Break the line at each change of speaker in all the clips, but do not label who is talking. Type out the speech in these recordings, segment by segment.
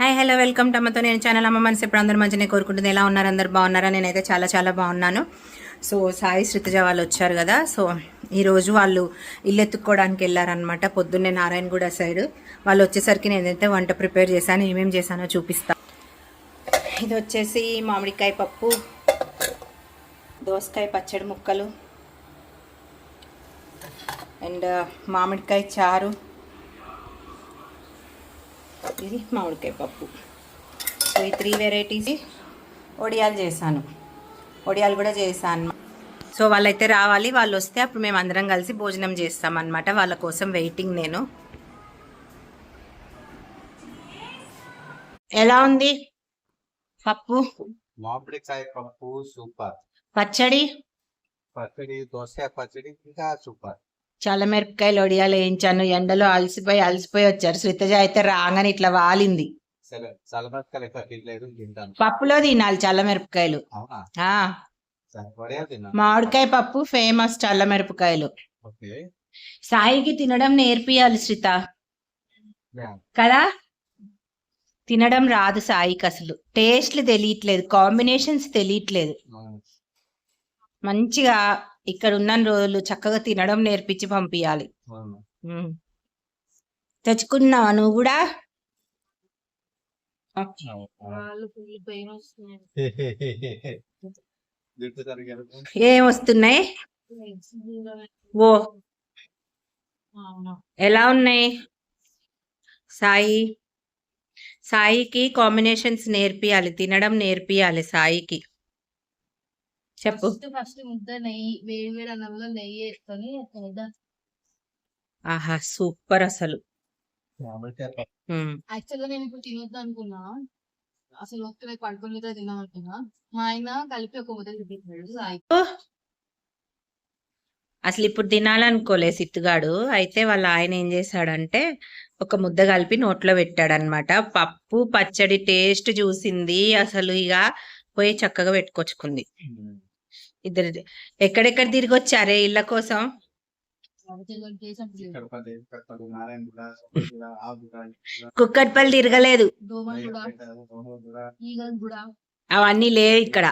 Hi hello welcome టమ్మతో నేను channel. అమ్మ మనసు ఇప్పుడు అందరూ మంచిగా కోరుకుంటుంది. ఎలా ఉన్నారు? అందరు బాగున్నారా? నేనైతే చాలా చాలా బాగున్నాను. సో సాయి శృతిజ వాళ్ళు వచ్చారు కదా. సో ఈరోజు వాళ్ళు ఇల్లు ఎత్తుక్కోవడానికి వెళ్ళారనమాట పొద్దున్నే నారాయణగూడ సైడ్. వాళ్ళు వచ్చేసరికి నేనైతే వంట ప్రిపేర్ చేశాను. ఏమేమి చేశానో చూపిస్తా. ఇది వచ్చేసి మామిడికాయ పప్పు దోసకాయ పచ్చడి ముక్కలు అండ్ మామిడికాయ చారు. ఇది మామిడికాయ పప్పు. సో ఈ త్రీ వెరైటీస్ వడియాలు చేశాను. వడియాలు కూడా చేశాను. సో వాళ్ళైతే రావాలి వాళ్ళు వస్తే అప్పుడు మేము అందరం కలిసి భోజనం చేస్తాం అనమాట వాళ్ళ కోసం వెయిటింగ్ నేను. ఎలా ఉంది? పప్పు?
మామిడికాయ పప్పు సూపర్.
పచ్చడి?
పచ్చడి దోసకాయ పచ్చడి ఇంకా సూపర్.
చాలా మిరపకాయలు వడియాలు వేయించాను. ఎండలో అలసిపోయి అలసిపోయి వచ్చారు. శ్రీతజ అయితే రాగానే ఇట్లా వాలింది. పప్పులో తినాలి చల్ల మిరపకాయలు. మామిడికాయ పప్పు ఫేమస్ చల్ల మిరపకాయలు. సాయికి తినడం నేర్పియాలి శ్రిత. కదా? తినడం రాదు సాయికి అసలు. టేస్ట్లు తెలియట్లేదు కాంబినేషన్స్ తెలియట్లేదు. మంచిగా ఇక్కడ ఉన్న రోజులు చక్కగా తినడం నేర్పించి పంపించాలి ఉమ్. తెచ్చుకున్నావా నువ్వు కూడా ఏం వస్తున్నాయి? ఓ. ఎలా ఉన్నాయి? సాయి. సాయికి కాంబినేషన్స్ నేర్పియాలి తినడం నేర్పియాలి సాయికి. చెప్పు.
ఫస్ట్ ఫస్ట్ ముద్ద నెయ్యి వేడి వేడి అన్నంలో నెయ్యి వేసుకొని
ఆహా సూపర్ అసలు.
యాక్చువల్గా నేను ఇప్పుడు తినొద్దు అనుకున్నా. అసలు ఒక్క పడుకొని తిన్నాం అనుకున్నా. మా ఆయన కలిపి ఒక ముద్ద తిప్పించాడు సాయి
అసలు ఇప్పుడు తినాలనుకోలే సిత్తుగాడు అయితే వాళ్ళ ఆయన ఏం చేశాడంటే ఒక ముద్ద కలిపి నోట్లో పెట్టాడనమాట. పప్పు పచ్చడి టేస్ట్ చూసింది. అసలు ఇక పోయి చక్కగా పెట్టుకొచ్చుకుంది. ఇద్దరు ఎక్కడెక్కడ తిరిగి వచ్చారే ఇళ్ళ కోసం? కుక్కట్పల్లి తిరగలేదు. అవన్నీ లేవు ఇక్కడ.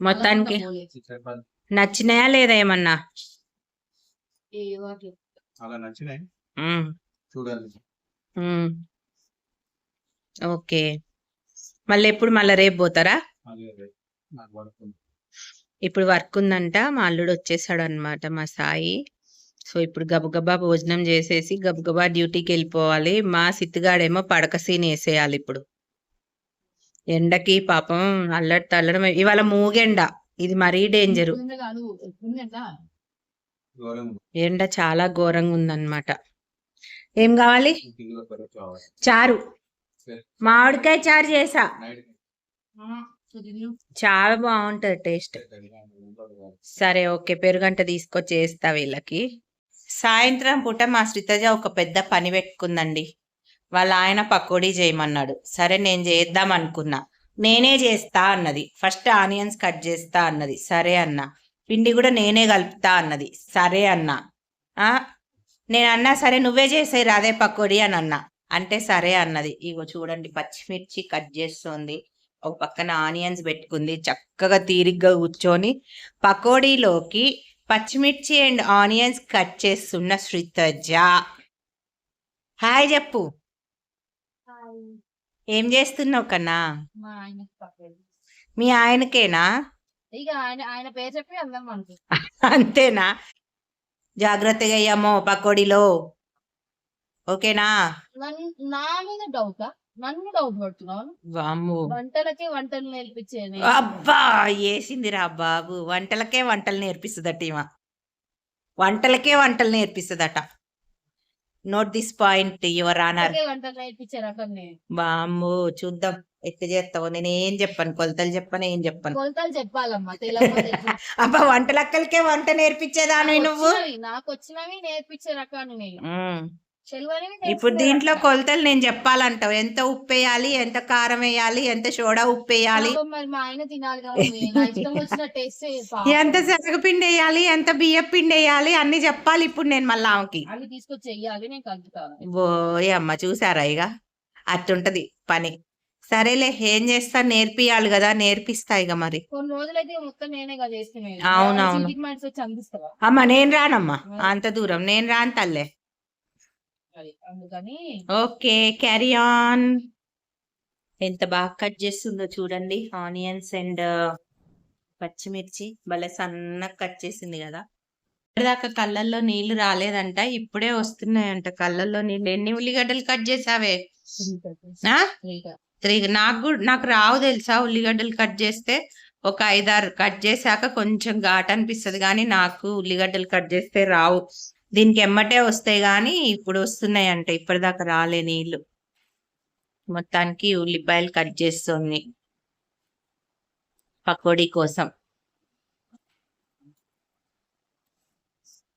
మొత్తానికి నచ్చినాయా లేదా ఏమన్నా?
చూడాలి
ఓకే. మళ్ళీ ఎప్పుడు మళ్ళీ రేపు పోతారా? ఇప్పుడు వర్క్ ఉందంట మా అల్లుడు వచ్చేసాడు అనమాట మా సాయి. సో ఇప్పుడు గబగబా భోజనం చేసేసి గబగబా డ్యూటీకి వెళ్ళిపోవాలి. మా సిత్తుగాడేమో పడక సీన్ వేసేయాలి ఇప్పుడు. ఎండకి పాపం అల్లడి తల్లడం ఇవాళ మూగెండ. ఇది మరీ డేంజరు. ఎండ. చాలా ఘోరంగా ఉందన్నమాట. ఏం కావాలి? చారు. మామిడికాయ చారు చేసా. చాలా బాగుంటది టేస్ట్. సరే ఓకే పెరుగంట తీసుకొచ్చి వేస్తా వీళ్ళకి. సాయంత్రం పూట మా శ్రీతజ ఒక పెద్ద పని పెట్టుకుందండి. వాళ్ళ ఆయన పకోడీ చేయమన్నాడు. సరే నేను చేద్దాం అనుకున్నా. నేనే చేస్తా అన్నది. ఫస్ట్ ఆనియన్స్ కట్ చేస్తా అన్నది. సరే అన్నా. పిండి కూడా నేనే కలుపుతా అన్నది. సరే అన్నా. ఆ? నేను అన్నా సరే నువ్వే చేసేయి రాదే పకోడీ అని అన్నా. అంటే సరే అన్నది. ఇగో చూడండి పచ్చిమిర్చి కట్ చేస్తుంది. ఒక పక్కన ఆనియన్స్ పెట్టుకుంది. చక్కగా తీరిగ్గా కూర్చొని పకోడీలోకి పచ్చిమిర్చి అండ్ ఆనియన్స్ కట్ చేస్తున్న శ్రీతజ హాయ్ చెప్పు. ఏం చేస్తున్నావు కన్నా?
మా
ఆయనకేనా? అంతేనా? జాగ్రత్తగా అయ్యామో పకోడీలో. ఓకేనా?
నా మీద డౌటా నన్ను డౌట్ పడుతున్నాను
వామ్ము.
వంటలకే వంటలు నేర్పించేది.
అబ్బా వేసిందిరా బాబు. వంటలకే వంటలు నేర్పిస్తుందట ఈమె. వంటలకే వంటలు నేర్పిస్తుందట. Note this point your honour
వంటలు నేర్పించే రకం
చూద్దాం. ఎట్లా చేస్తావు. నేను ఏం చెప్పాను. కొలతలు చెప్పను ఏం చెప్పను.
కొలతలు చెప్పాలమ్మా?
అబ్బా వంటలక్కలకే వంట నేర్పించేదాను నువ్వు?
నాకు వచ్చినవి నేర్పించే రకాన్ని
ఇప్పుడు దీంట్లో కొలతలు నేను చెప్పాలంటావు. ఎంత ఉప్పు వేయాలి ఎంత కారం వేయాలి ఎంత సోడా ఉప్పు వేయాలి ఎంత శనగపిండి వేయాలి ఎంత బియ్యం పిండి వేయాలి అన్ని చెప్పాలి ఇప్పుడు నేను మళ్ళీ ఆమెకి. ఓయ్ అమ్మ చూసారా ఇక? అట్టుంటది పని. సరేలే ఏం చేస్తా? నేర్పియాలి కదా నేర్పిస్తా ఇక మరి. అవునవును. అమ్మ నేను రానమ్మా. అంత దూరం. నేను రాను తల్లే.
అందుకని
ఓకే క్యారీ ఆన్ ఎంత బాగా కట్ చేస్తుందో చూడండి. ఆనియన్స్ అండ్ పచ్చిమిర్చి. భలే సన్నగా కట్ చేసింది కదా. ఇప్పటిదాకా కళ్ళల్లో నీళ్ళు రాలేదంట. ఇప్పుడే వస్తున్నాయంట కళ్ళల్లో నీళ్ళు ఎన్ని ఉల్లిగడ్డలు కట్ చేసావే? త్రీ నాకు కూడా నాకు రావు తెలుసా ఉల్లిగడ్డలు కట్ చేస్తే? ఒక ఐదారు కట్ చేశాక కొంచెం ఘాట్ అనిపిస్తది. కానీ నాకు ఉల్లిగడ్డలు కట్ చేస్తే రావు. దీనికి ఎమ్మటే వస్తాయి కానీ ఇప్పుడు వస్తున్నాయి అంట ఇప్పటిదాకా రాలే నీళ్ళు. మొత్తానికి ఉల్లిపాయలు కట్ చేస్తుంది. పకోడీ కోసం.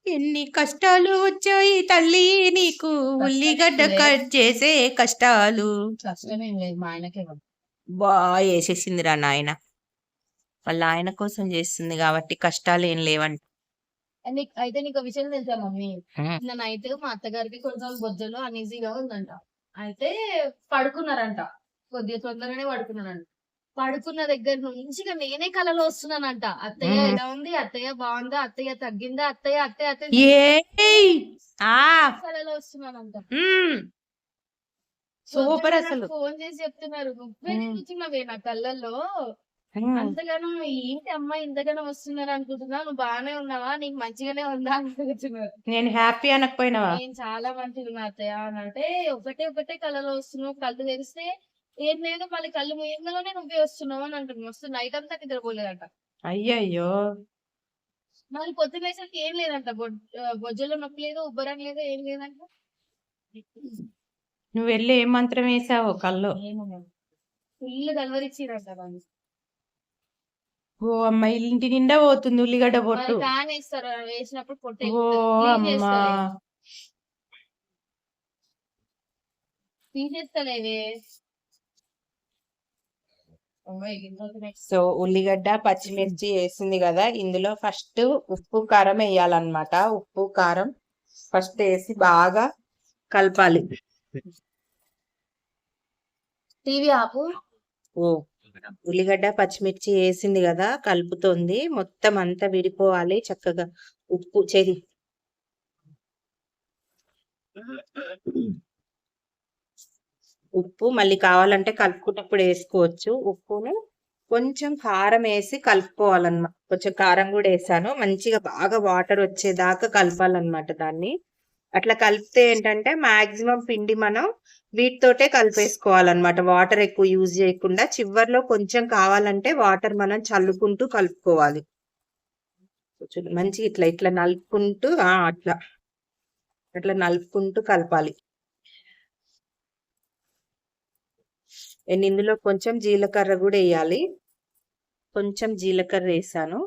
ఎన్ని కష్టాలు వచ్చాయి తల్లి నీకు. ఉల్లిగడ్డ కట్ చేసే కష్టాలు. బా వేసేసిందిరా నాయన. వాళ్ళ ఆయన కోసం చేస్తుంది కాబట్టి కష్టాలు ఏం లేవంట.
నీకు- అయితే నీకు విషయం తెలుసా మమ్మీ? నిన్న నైట్ మా అత్తగారికి కొంచెం బొజ్జలో అన్ఈజీగా ఉందంట. అయితే పడుకున్నారంట. కొద్దిగా తొందరగానే పడుకున్నారంట. పడుకున్న దగ్గర నుంచి నేనే కలలో వస్తున్నానంట. అత్తయ్య. ఎలా ఉంది? అత్తయ్య బాగుందా? అత్తయ్య తగ్గిందా? అత్తయ్య అత్తయ్య అత్తయ్య కలలో వస్తున్నానంట.
సూపర్ అసలు.
ఫోన్ చేసి చెప్తున్నారు. నువ్వే. కూర్చున్నావే నా కళ్ళల్లో. అంతగానో ఏంటి అమ్మాయి ఇంతగానో వస్తున్నారు అనుకుంటున్నా నువ్వు బాగానే ఉన్నావా? నీకు మంచిగానే ఉందా అనుకుంటున్నారు
నేను హ్యాపీ అనకపోయినావా?
నేను చాలా మంచిగా ఉన్నా అత్తయ్య అని అంటే ఒకటే ఒకటే కళలో వస్తున్నావు. కళ్ళు తెరిస్తే ఏం లేదు మళ్ళీ కళ్ళు ముయ్యంగానే నువ్వే వస్తున్నావు అని అంటుంది. మస్తు నైట్ అంతా నిద్రపోలేదంట.
అయ్యయ్యో!
మళ్ళీ పొద్దున లేసరికి ఏం లేదంట? బొజ్జలో నొప్పి లేదు ఉబ్బరం లేదు ఏం లేదంట?
నువ్వు వెళ్ళి ఏం మంత్రం వేసావో కల్లో
ఫుల్ కలవరిచ్చిరంట
ఓ అమ్మ ఇంటి నిండా పోతుంది ఉల్లిగడ్డ పొట్టు. ఓ అమ్మా. సో ఉల్లిగడ్డ పచ్చిమిర్చి వేసింది కదా ఇందులో ఫస్ట్ ఉప్పు కారం వేయాలన్నమాట. ఉప్పు కారం ఫస్ట్ వేసి బాగా కలపాలి.
టీవీ ఆపు.
ఓ. ఉల్లిగడ్డ పచ్చిమిర్చి వేసింది కదా కలుపుతోంది. మొత్తం అంతా విడిపోవాలి చక్కగా. ఉప్పు చెరి. ఉప్పు మళ్ళీ కావాలంటే కలుపుకున్నప్పుడు వేసుకోవచ్చు. ఉప్పును కొంచెం కారం వేసి కలుపుకోవాలన్నమాట కొంచెం కారం కూడా వేసాను. మంచిగా బాగా వాటర్ వచ్చేదాకా కలపాలన్నమాట దాన్ని. అట్లా కలిపితే ఏంటంటే మాక్సిమం పిండి మనం వీటితోటే కలిపేసుకోవాలన్నమాట. వాటర్ ఎక్కువ యూజ్ చేయకుండా చివర్లో కొంచెం కావాలంటే వాటర్ మనం చల్లుకుంటూ కలుపుకోవాలి. మంచి మంచిగా ఇట్లా ఇట్లా నలుపుకుంటూ అట్లా. అట్లా నలుపుకుంటూ కలపాలి. నేను ఇందులో కొంచెం జీలకర్ర కూడా వేయాలి. కొంచెం జీలకర్ర వేసాను.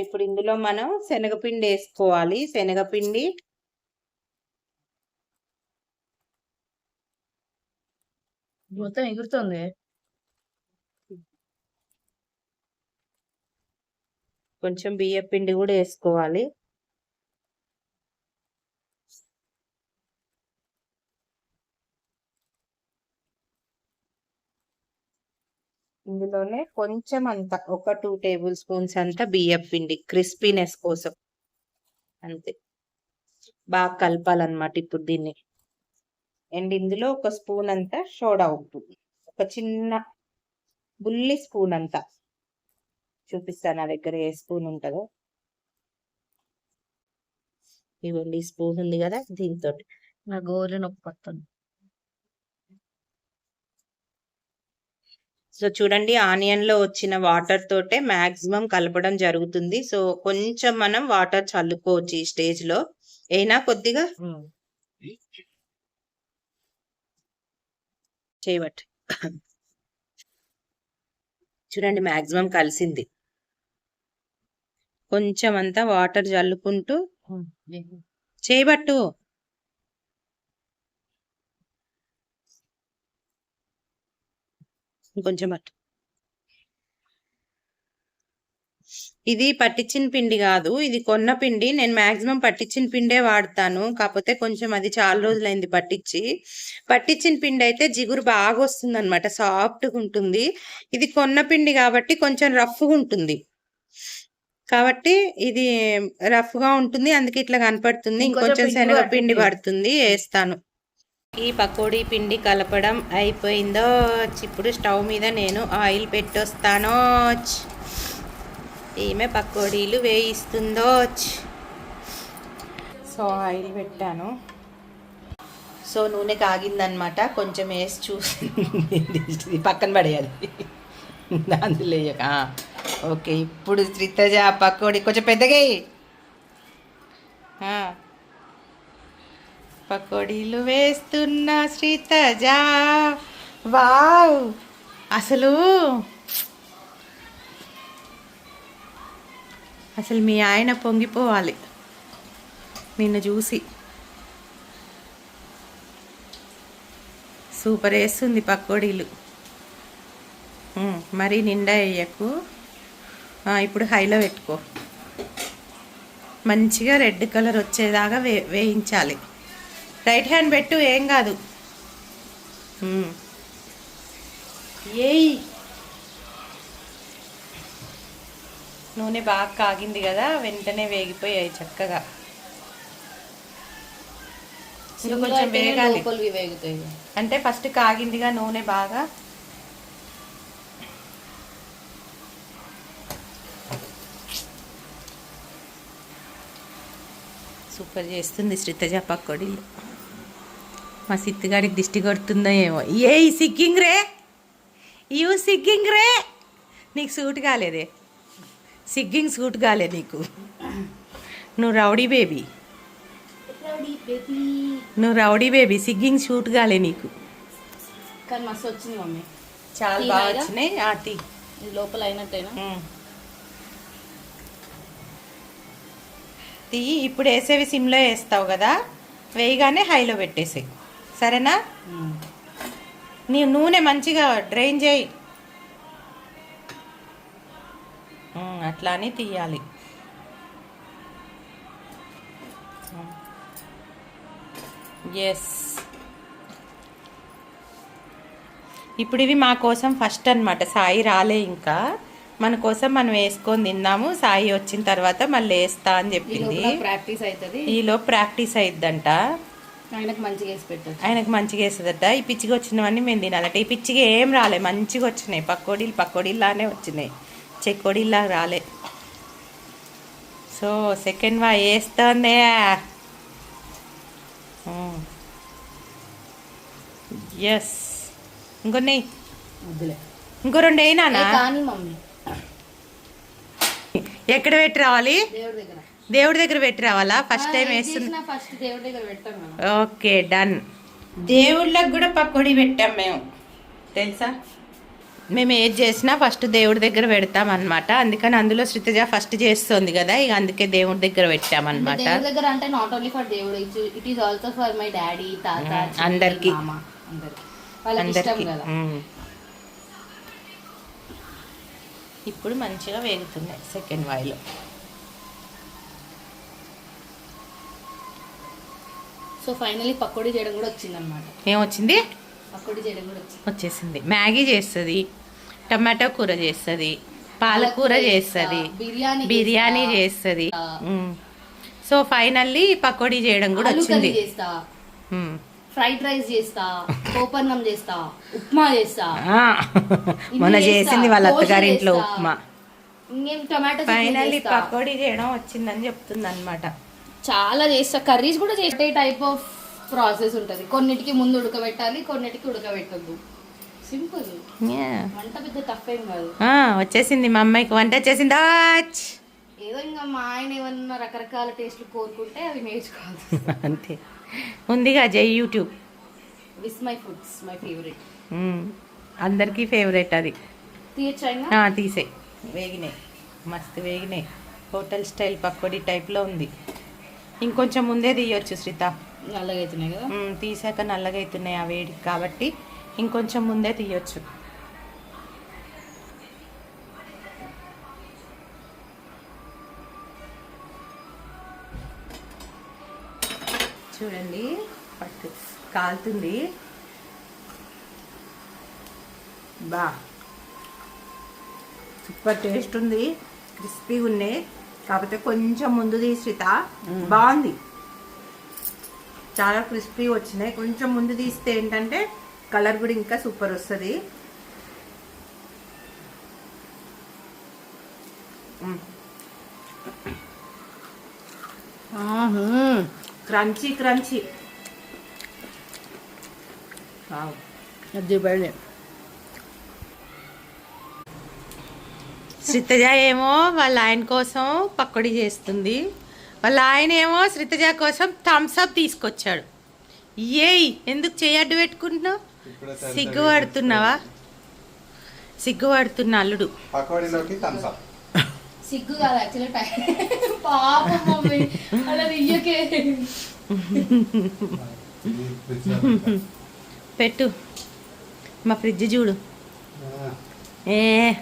ఇప్పుడు ఇందులో మనం శనగపిండి వేసుకోవాలి. శనగపిండి
మొత్తం ఎగురుతుంది.
కొంచెం బియ్య పిండి కూడా వేసుకోవాలి. ఇందులోనే కొంచెం అంత ఒక టూ టేబుల్ స్పూన్స్ అంత బియ్యం పిండి క్రిస్పీనెస్ కోసం. అంతే. బాగా కలపాలన్నమాట ఇప్పుడు దీన్ని. అండ్ ఇందులో ఒక స్పూన్ అంతా సోడా ఉప్పు. ఒక చిన్న బుల్లి స్పూన్ అంతా. చూపిస్తాను నా దగ్గర ఏ స్పూన్ ఉంటుందో. ఇవ్వండి ఈ స్పూన్ ఉంది కదా దీంతో
నా గోరు నొప్పి వస్తుంది.
సో చూడండి ఆనియన్లో వచ్చిన వాటర్ తోటే మాక్సిమం కలపడం జరుగుతుంది. సో కొంచెం మనం వాటర్ చల్లుకోవచ్చు ఈ స్టేజ్లో అయినా కొద్దిగా చేయబట్టి. చూడండి మాక్సిమం కలిసింది. కొంచెం అంతా వాటర్ జల్లుకుంటూ చేయబట్టు. కొంచెం పట్టు ఇది పట్టించిన పిండి కాదు ఇది కొన్న పిండి. నేను మాక్సిమం పట్టించిన పిండే వాడతాను. కాకపోతే కొంచెం అది చాలా రోజులైంది పట్టించి పట్టించిన పిండి అయితే జిగురు బాగా వస్తుంది అనమాట సాఫ్ట్గా ఉంటుంది. ఇది కొన్న పిండి కాబట్టి కొంచెం రఫ్గా ఉంటుంది. కాబట్టి ఇది రఫ్గా ఉంటుంది. అందుకే ఇట్లా కనపడుతుంది.
ఇంకొంచెం
ఇంకొంచెం శనగ పిండి.
పడుతుంది.
వేస్తాను. ఈ పకోడీ పిండి కలపడం అయిపోయిందో ఇప్పుడు స్టవ్ మీద నేను ఆయిల్ పెట్టొస్తానో ఈమె పకోడీలు వేయిస్తుందో సో ఆయిల్ పెట్టాను. సో నూనె కాగిందనమాట కొంచెం వేసి చూసి పక్కన పడేయాలి. అందులో వేయక. ఓకే. ఇప్పుడు శ్రీతజ పకోడీ. కొంచెం పెద్దగా పకోడీలు వేస్తున్న శ్రీతజా. వావ్! అసలు అసలు మీ ఆయన పొంగిపోవాలి. నిన్ను చూసి. సూపర్ వేస్తుంది పకోడీలు. మరీ మరి నిండా వేయకు. ఇప్పుడు హైలో పెట్టుకో. మంచిగా రెడ్ కలర్ వచ్చేదాకా వే వేయించాలి. రైట్ హ్యాండ్ పెట్టు ఏం కాదు. ఏయ్! నూనె బాగా కాగింది కదా వెంటనే వేగిపోయాయి చక్కగా. కొంచెం వేగాలి. అంటే ఫస్ట్ కాగిందిగా నూనె బాగా. సూపర్ చేస్తుంది శ్రీతజ పకోడీలు. మా సిత్తిగాడికి దిష్టి కొడుతుందో ఏమో. ఏ సిగ్గింగ్ రే యూ సిగ్గింగ్ రే నీకు సూట్ కాలేదే. సిగ్గింగ్ సూట్ కాలే నీకు. నువ్వు రౌడీ బేబీ. నువ్వు రౌడీ బేబీ సిగ్గింగ్ షూట్ కాలే నీకు.
కానీ మస్తు వచ్చింది మమ్మీ.
చాలా బాగా? వచ్చినాయి. ఆ టీ.
లోపల అయినట్టేనా.
టీ ఇప్పుడు వేసేవి సిమ్లో వేస్తావు కదా? వేయగానే హైలో పెట్టేసేయి. సరేనా? నీ నూనె మంచిగా డ్రైన్ చేయి. అట్లా అని తీయాలి. ఎస్ ఇప్పుడు ఇవి మా కోసం ఫస్ట్ అన్నమాట. సాయి రాలే ఇంకా. మన కోసం మనం వేసుకొని తిందాము. సాయి వచ్చిన తర్వాత మళ్ళీ వేస్తా అని చెప్పింది.
ప్రాక్టీస్ అవుతుంది.
ఈలో ప్రాక్టీస్ అయిద్దంట.
ఆయనకు మంచిగా వేసి పెట్టచ్చు.
ఆయనకు మంచిగా వేస్తుందట. ఈ పిచ్చిగా వచ్చినవన్నీ మేము తినాలట. ఈ పిచ్చిగా ఏం రాలే. మంచిగా వచ్చినాయి. పకోడీలు పకోడీలానే వచ్చినాయి. చెకోడీలా రాలే. సో సెకండ్ వా వేస్తుంది. ఎస్ ఇంకొన్ని ఇంకో రెండు అయినా
కానీ మమ్మీ.
ఎక్కడ పెట్టి రావాలి?
దేవుడి దగ్గర.
దేవుడి దగ్గర పెట్టి రావాలా? ఫస్ట్ టైం వేస్తున్నా
ఫస్ట్ దేవుడి దగ్గర పెట్టాం కదా
ఓకే డన్ దేవుళ్ళకి కూడా పకోడీ పెట్టాం మేము. తెలుసా? మేము ఏది చేసినా ఫస్ట్ దేవుడి దగ్గర పెడతాం అనమాట అందుకని అందులో శ్రీతజ ఫస్ట్ చేస్తుంది కదా ఇక అందుకే దేవుడి దగ్గర పెట్టామన్నమాట.
దేవుడి దగ్గర అంటే నాట్ ఓన్లీ ఫర్ దేవుడు it is also for my daddy తాత
అందరికీ.
అందరికి.
ఇప్పుడు మంచిగా వేగుతున్నాయి సెకండ్ వాయిలో
సో ఫైనలీ పకోడీ చేయడం కూడా వచ్చింది అనమాట
ఏమొచ్చింది
పకోడీ చేయడం కూడా వచ్చింది
వచ్చేసింది మ్యాగీ చేస్తుంది టమాటో కూర చేస్తుంది పాలకూర చేస్తుంది
బిర్యానీ
బిర్యానీ
చేస్తా.
చేస్తుంది. సో ఫైనల్లీ పకోడీ చేయడం కూడా వచ్చింది
చేస్తా. ఫ్రైడ్ రైస్ చేస్తా పోపన్నం చేస్తా ఉప్మా చేస్తా
మొన్న చేసింది. వాళ్ళ
దోశ
అత్తగారింట్లో
చేస్తా.
ఉప్మా
ఇంకేం టమాటో
ఫైనల్లీ. పకోడీ చేయడం వచ్చిందని చెప్తుంది అనమాట
చాలా చేస్తా. కర్రీస్ కూడా చేసే టైప్ ఆఫ్ ప్రాసెస్ ఉంటది. కొన్నిటికి ముందు ఉడకబెట్టాలి కొన్నిటికి ఉడకబెట్టద్దు. సింపుల్ వంట పెద్ద ఏం కాదు.
వచ్చేసింది మా అమ్మాయికి వంట వచ్చేసింది!
ఏదో ఇంకా మా ఆయన ఏమన్నా రకరకాల టేస్ట్లు కోరుకుంటే అవి నేర్చుకోవాలి.
అంతే. ఉందిగా జై YouTube.
With my foods my favourite.
అందరికీ ఫేవరెట్ అది.
తీయచ్చు
తీసేయ్. వేగినాయి. మస్తు వేగినాయి. హోటల్ స్టైల్ పకోడీ టైప్లో ఉంది. ఇంకొంచెం ముందే తీయొచ్చు శ్రీత.
నల్లగా అవుతున్నాయి కదా
తీసాక నల్లగా అవుతున్నాయి ఆ వేడికి కాబట్టి ఇంకొంచెం ముందే తీయొచ్చు. చూడండి పట్టు కాలుతుంది. బా. సూపర్ టేస్ట్ ఉంది. క్రిస్పీగా ఉన్నాయి కాకపోతే కొంచెం ముందు తీసిత బాగుంది. చాలా క్రిస్పీ వచ్చినాయి. కొంచెం ముందు తీస్తే ఏంటంటే కలర్ కూడా ఇంకా సూపర్ వస్తుంది. Crunchy crunchy.
అది
శ్రితజ ఏమో వాళ్ళ ఆయన కోసం పకోడీ చేస్తుంది. వాళ్ళ ఆయన ఏమో శ్రితజ కోసం థమ్స్ అప్ తీసుకొచ్చాడు. ఏయ్ ఎందుకు చేయడ్డు పెట్టుకుంటున్నావు? సిగ్గుపడుతున్నావా సిగ్గుపడుతున్న అల్లుడు.
సిగ్గు కాదు యాక్చువల్లీ టైం పాపం మమ్మీ. అలా ఇయ్యకే.
పెట్టు. మా ఫ్రిడ్జ్ చూడు. ఏ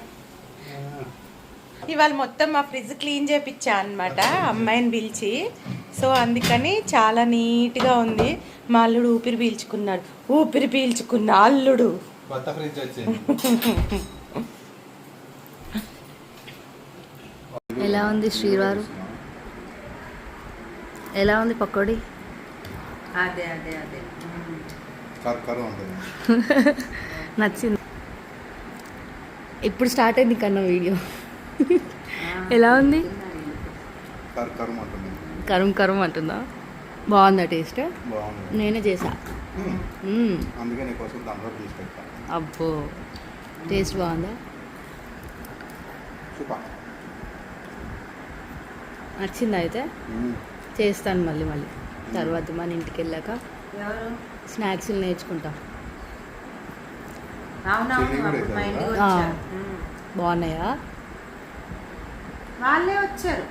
ఇవాళ మొత్తం మా ఫ్రిడ్జ్ క్లీన్ చేపించా అనమాట అమ్మాయిని పిలిచి. సో అందుకని చాలా నీట్గా ఉంది. మా అల్లుడు ఊపిరి పీల్చుకున్నాడు. ఊపిరి పీల్చుకున్న అల్లుడు.
కొత్త ఫ్రిడ్జ్ వచ్చింది.
ఎలా ఉంది శ్రీవారు? ఎలా ఉంది పకోడీ?
అదే అదే అదే.
నచ్చింది. ఇప్పుడు స్టార్ట్ అయింది కన్నా వీడియో. ఎలా ఉంది? కరం కరం అంటుందా. బాగుందా టేస్ట్?
బాగుంది.
నేనే చేసా. అబ్బో. టేస్ట్ బాగుందా? నచ్చిందా అయితే. చేస్తాను మళ్ళీ మళ్ళీ. తర్వాత మన ఇంటికి వెళ్ళాక
ఎవరు?
స్నాక్స్ నేర్చుకుంటా.
అవునవును
చెల్లి కూడా
అప్పుడు మా ఇంటికి
ఆ.
వచ్చారు ఉమ్.
బాగున్నాయా
వాళ్ళే వచ్చారు.